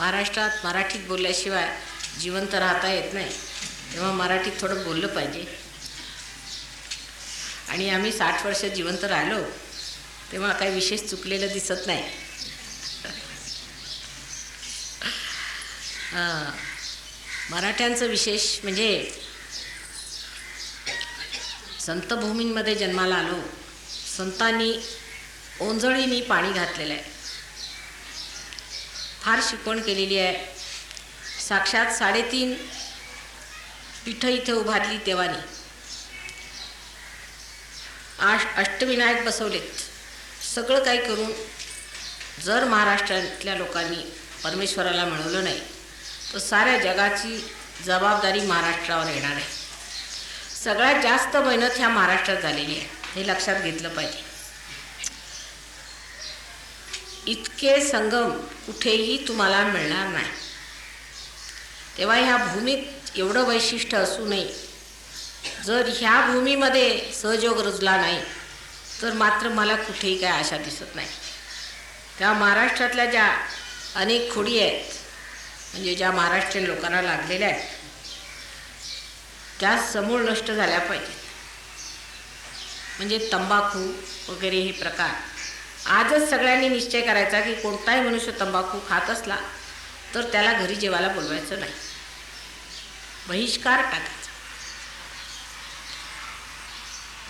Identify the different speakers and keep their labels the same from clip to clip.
Speaker 1: महाराष्ट्रात मराठीत बोलल्याशिवाय जिवंत राहता येत नाही. तेव्हा मराठीत थोडं बोललं पाहिजे. आणि आम्ही साठ वर्ष जिवंत राहिलो तेव्हा काही विशेष चुकलेलं दिसत नाही. हां मराठ्यांचं विशेष म्हणजे संतभूमींमध्ये जन्माला आलो. संतांनी ओंजळीनी पाणी घातलेलं आहे. फार शिकवण केलेली आहे. साक्षात साडेतीन पीठं इथे उभारली देवानी. आश अष्टविनायक बसवलेत. सगळं काही करून जर महाराष्ट्रातल्या लोकांनी परमेश्वराला मिळवलं नाही तर साऱ्या जगाची जबाबदारी महाराष्ट्रावर येणार आहे. सगळ्यात जास्त मेहनत ह्या महाराष्ट्रात झालेली आहे हे लक्षात घेतलं पाहिजे. इतके संगम कुठेही तुम्हाला मिळणार नाही. तेव्हा ह्या भूमीत एवढं वैशिष्ट्य असू नये. जर ह्या भूमीमध्ये सहयोग रुजला नाही तर मात्र मला कुठेही काय आशा दिसत नाही. त्या महाराष्ट्रातल्या ज्या अनेक खोडी आहेत म्हणजे ज्या महाराष्ट्रीयन लोकांना लागलेल्या आहेत त्या समूळ नष्ट झाल्या पाहिजेत. म्हणजे तंबाखू वगैरे हे प्रकार आजच सगळ्यांनी निश्चय करायचा की कोणताही मनुष्य तंबाखू खात असला तर त्याला घरी जेवायला बोलवायचं नाही. बहिष्कार टाकायचा.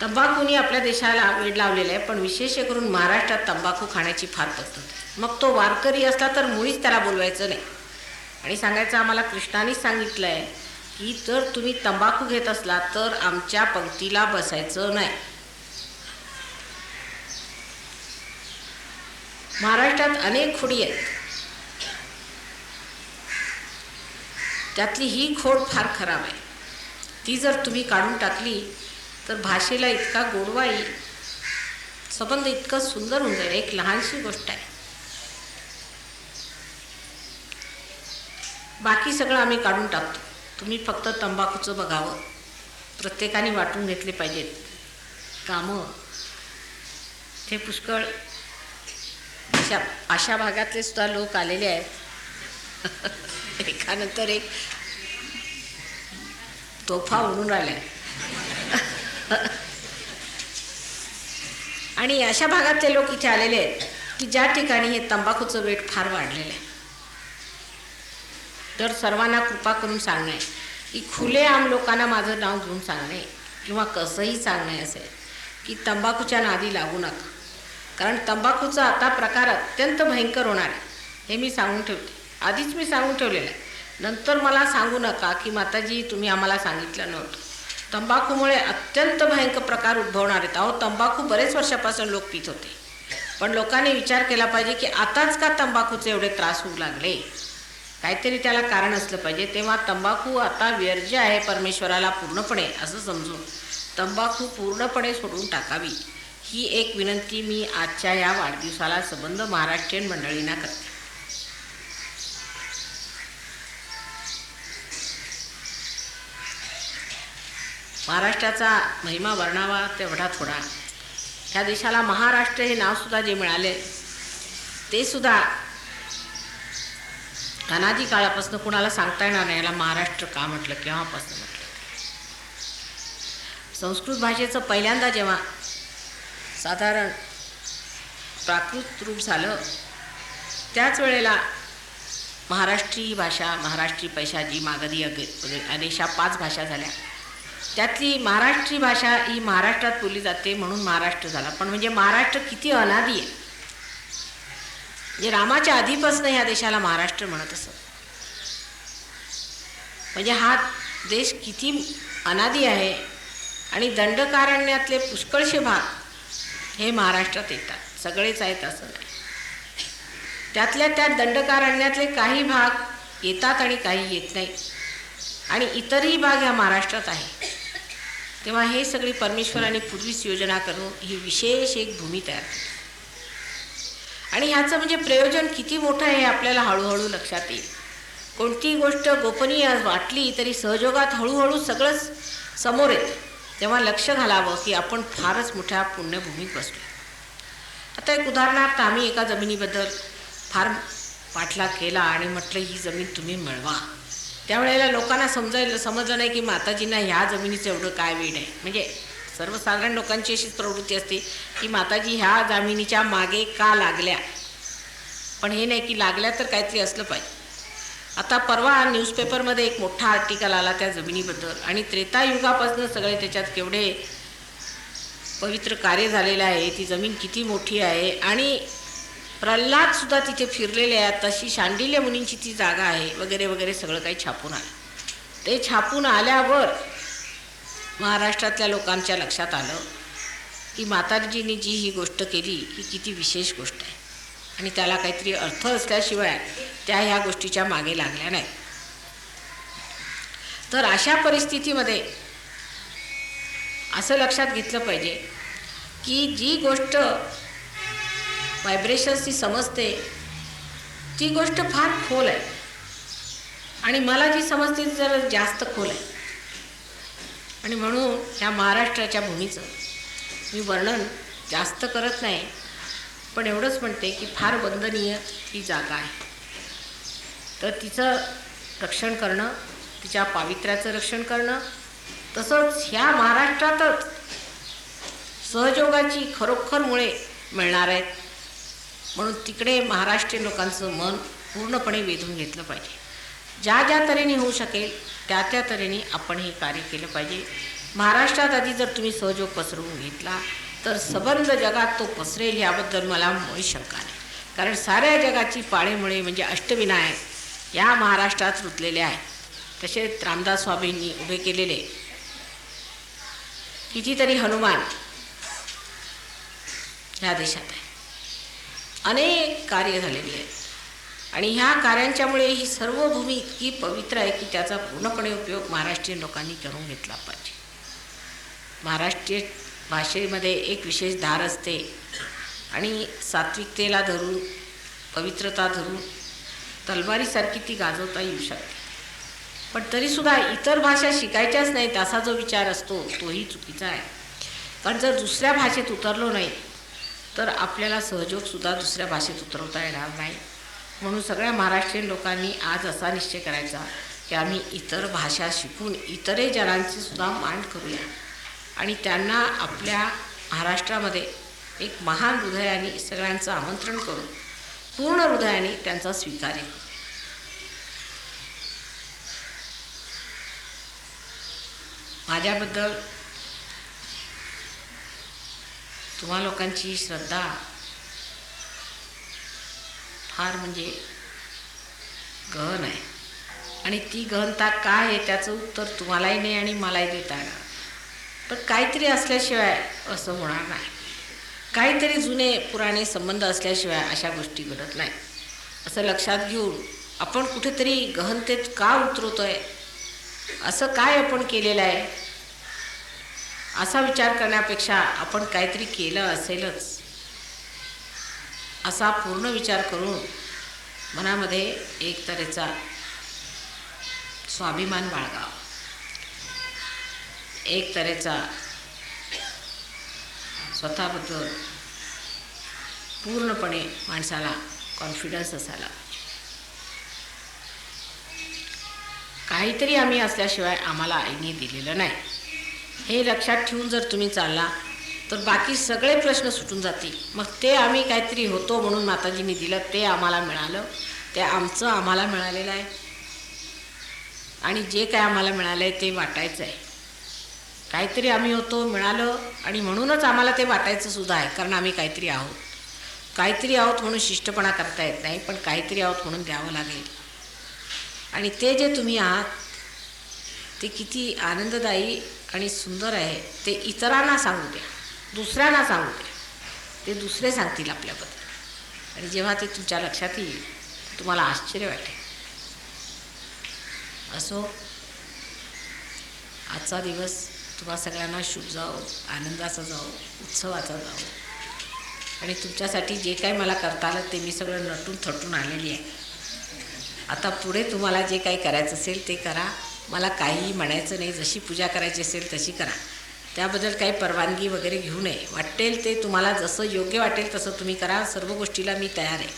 Speaker 1: तंबाखूनी आपल्या देशाला वेड लावलेला आहे पण विशेष करून महाराष्ट्रात तंबाखू खाण्याची फार पद्धत आहे. मग तो वारकरी असला तर मुळीच त्याला बोलवायचं नाही. आणि सांगायचं आम्हाला कृष्णानेच सांगितलं आहे की जर तुम्ही तंबाखू घेत असला तर आमच्या पंक्तीला बसायचं नाही. महाराष्ट्रात अनेक खोडी आहेत. त्यातली ही खोड फार खराब आहे. ती जर तुम्ही काढून टाकली तर भाषेला इतका गोडवा येईल संबंध इतकं सुंदर होऊन जाईल. एक लहानशी गोष्ट आहे. बाकी सगळं आम्ही काढून टाकतो. तुम्ही फक्त तंबाखूचं बघावं. प्रत्येकाने वाटून घेतले पाहिजेत. कामं. ते पुष्कळ अशा अशा भागातले सुद्धा लोक आलेले आहेत. एकानंतर एक तोफा उडून आल्या आणि अशा भागातले लोक इथे आलेले आहेत की ज्या ठिकाणी हे तंबाखूचं वेट फार वाढलेलं आहे. तर सर्वांना कृपा करून सांगणे की खुलेआम लोकांना माझं नाव घेऊन सांगणे किंवा कसंही सांगणे असेल की तंबाखूच्या नादी लागू नका. कारण तंबाखूचा आता प्रकार अत्यंत भयंकर होणार आहे. हे मी सांगून ठेवते. आधीच मी सांगून ठेवलेलं आहे. नंतर मला सांगू नका की माताजी तुम्ही आम्हाला सांगितलं नव्हतं. तंबाखूमुळे अत्यंत भयंकर प्रकार उद्भवणार आहेत. अहो तंबाखू बरेच वर्षापासून लोक पित होते. पण लोकांनी विचार केला पाहिजे की आताच का तंबाखूचे एवढे त्रास होऊ लागले? काहीतरी त्याला कारण असलं पाहिजे. तेव्हा तंबाखू आता व्यर्ज आहे परमेश्वराला पूर्णपणे असं समजून. तंबाखू पूर्णपणे सोडून टाकावी. ही एक विनंती मी आजच्या या वाढदिवसाला संबंध महाराष्ट्रीयन मंडळींना करते. महाराष्ट्राचा महिमा वर्णावा तेवढा थोडा. ह्या देशाला महाराष्ट्र हे नावसुद्धा जे मिळाले ते सुद्धा अनादी काळापासून कुणाला सांगता येणार नाही याला महाराष्ट्र का म्हटलं केव्हापासून म्हटलं? संस्कृत भाषेचं पहिल्यांदा जेव्हा साधारण प्राकृत रूप झालं. त्याच वेळेला महाराष्ट्री भाषा महाराष्ट्री पैशा जी मागधी अगे म्हणजे अनेशा पाच भाषा झाल्या. त्यातली महाराष्ट्री भाषा ही महाराष्ट्रात बोलली जाते म्हणून महाराष्ट्र झाला. पण म्हणजे महाराष्ट्र किती अनादी आहे? म्हणजे रामाच्या आधीपासून ह्या देशाला महाराष्ट्र म्हणत असत. म्हणजे हा देश किती अनादी आहे? आणि दंडकारण्यातले पुष्कळशे भाग हे महाराष्ट्रात येतात. सगळेच आहेत असं नाही. त्यातल्या त्यात दंडकारण्यातले काही भाग येतात आणि काही येत नाही. आणि इतरही भाग ह्या महाराष्ट्रात आहे तेव्हा हे सगळी परमेश्वराने पूर्वीच योजना करून ही विशेष एक भूमी तयार केली. आणि ह्याचं म्हणजे प्रयोजन किती मोठं आहे हे आपल्याला हळूहळू लक्षात येईल. कोणतीही गोष्ट गोपनीय वाटली तरी सहयोगात हळूहळू सगळंच समोर येतं. तेव्हा लक्ष घालावं की आपण फारच मोठ्या पुण्यभूमीत बसलो आता एक उदाहरणार्थ आम्ही एका जमिनीबद्दल फार पाठलाग केला आणि म्हटलं ही जमीन तुम्ही मिळवा. त्यावेळेला लोकांना समजायला समजलं नाही की माताजींना ह्या जमिनीचं एवढं काय वेळ आहे. म्हणजे सर्वसाधारण लोकांची अशीच प्रवृत्ती असते की माताजी ह्या जमिनीच्या मागे का लागल्या? पण हे नाही की लागल्या तर काहीतरी असलं पाहिजे. आता परवा न्यूजपेपरमध्ये एक मोठा आर्टिकल आला त्या जमिनीबद्दल. आणि त्रेतायुगापासून सगळे त्याच्यात केवढे पवित्र कार्य झालेलं आहे ती जमीन किती मोठी आहे. आणि प्रल्हादसुद्धा तिथे फिरलेले आहेत तशी शांडिल्य मुनींची ती जागा आहे वगैरे वगैरे सगळं काही छापून आलं. ते छापून आल्यावर महाराष्ट्रातल्या लोकांच्या लक्षात आलं की माताजींनी जी ही गोष्ट केली ही किती विशेष गोष्ट आहे. आणि त्याला काहीतरी अर्थ असल्याशिवाय त्या ह्या गोष्टीच्या मागे लागल्या नाही तर अशा परिस्थितीमध्ये असं लक्षात घेतलं पाहिजे की जी गोष्ट व्हायब्रेशन्सची समजते ती गोष्ट फार खोल आहे. आणि मला जी समजते ती जरा जास्त खोल आहे. आणि म्हणून ह्या महाराष्ट्राच्या भूमीचं मी वर्णन जास्त करत नाही पण एवढंच म्हणते की फार वंदनीय ही जागा आहे. तर तिचं रक्षण करणं तिच्या पावित्र्याचं रक्षण करणं तसंच ह्या महाराष्ट्रातच सहयोगाची खरोखर मुळे मिळणार आहेत. म्हणून तिकडे महाराष्ट्रीयन लोकांचं मन पूर्णपणे वेधून घेतलं पाहिजे. ज्या ज्या तऱ्हेने होऊ शकेल त्या त्या तऱ्हेने आपण हे कार्य केलं पाहिजे. महाराष्ट्रात आधी जर तुम्ही सहयोग पसरवून घेतला तर सबंध जगात तो पसरेल याबद्दल मला मुळी शंका नाही. कारण साऱ्या जगाची पाळेमुळे म्हणजे अष्टविनायक या महाराष्ट्रात रुतलेले आहेत. तसेच रामदास स्वामींनी उभे केलेले. कितीतरी हनुमान ह्या देशात आहे अनेक कार्य झालेली आहेत. आणि ह्या कार्यांच्यामुळे ही सर्व भूमी इतकी पवित्र आहे की त्याचा पूर्णपणे उपयोग महाराष्ट्रीयन लोकांनी करून घेतला पाहिजे. महाराष्ट्रीय भाषेमध्ये एक विशेष धार असते. आणि सात्विकतेला धरून पवित्रता धरून तलवारीसारखी ती गाजवता येऊ शकते. पण तरीसुद्धा इतर भाषा शिकायच्याच नाहीत असा जो विचार असतो तोही चुकीचा आहे. कारण जर दुसऱ्या भाषेत उतरलो नाही तर आपल्याला सहयोगसुद्धा दुसऱ्या भाषेत उतरवता येणार नाही. म्हणून सगळ्या महाराष्ट्रीयन लोकांनी आज असा निश्चय करायचा की आम्ही इतर भाषा शिकून इतरही जणांची सुद्धा मांड करूया. आणि त्यांना आपल्या महाराष्ट्रामध्ये एक महान हृदयाने सगळ्यांचं आमंत्रण करून पूर्ण हृदयाने त्यांचा स्वीकारेल करू माझ्याबद्दल तुम्हा लोकांची श्रद्धा फार म्हणजे गहन आहे. आणि ती गहनता काय आहे त्याचं उत्तर तुम्हालाही नाही आणि मलाही देता येणार. पण काहीतरी असल्याशिवाय असं होणार नाही. काहीतरी जुने पुराणे संबंध असल्याशिवाय अशा गोष्टी घडत नाही. असं लक्षात घेऊन आपण कुठेतरी गहनतेत का उतरवतो आहे असं काय आपण केलेलं आहे? असा विचार करण्यापेक्षा आपण काहीतरी केलं असेलच. असा पूर्ण विचार करून मनामध्ये एक तऱ्हेचा स्वाभिमान बाळगावा. एक तऱ्हेचा स्वतःबद्दल पूर्णपणे माणसाला कॉन्फिडन्स असायला. काहीतरी आम्ही असल्याशिवाय आम्हाला आईने दिलेलं नाही. हे लक्षात ठेवून जर तुम्ही चालला तर बाकी सगळे प्रश्न सुटून जातील. मग ते आम्ही काहीतरी होतो म्हणून माताजींनी दिलं ते आम्हाला मिळालं. ते आमचं आम्हाला मिळालेलं आहे. आणि जे काय आम्हाला मिळालं आहे ते वाटायचं आहे काहीतरी आम्ही होतो मिळालं आणि म्हणूनच आम्हाला ते वाटायचं सुद्धा आहे कारण आम्ही काहीतरी आहोत. काहीतरी आहोत म्हणून शिष्टपणा करता येत नाही पण काहीतरी आहोत म्हणून द्यावं लागेल. आणि ते जे तुम्ही आहात ते किती आनंददायी आणि सुंदर आहे. ते इतरांना सांगू द्या दुसऱ्यांना सांगू द्या. ते दुसरे सांगतील आपल्याबद्दल. आणि जेव्हा ते तुमच्या लक्षात येईल तुम्हाला आश्चर्य वाटेल. असो आजचा दिवस तुम्हा सगळ्यांना शुभ जाओ आनंदाचा जाओ उत्सवाचा जाओ आणि तुमच्यासाठी जे काही मला करता आलं ते मी सगळं नटून थटून आलेली आहे. आता पुढे तुम्हाला जे काही करायचं असेल ते करा. मला काहीही म्हणायचं नाही. जशी पूजा करायची असेल तशी करा. त्याबद्दल काही परवानगी वगैरे घेऊ नये. वाटेल ते तुम्हाला जसं योग्य वाटेल तसं तुम्ही करा. सर्व गोष्टीला मी तयार आहे.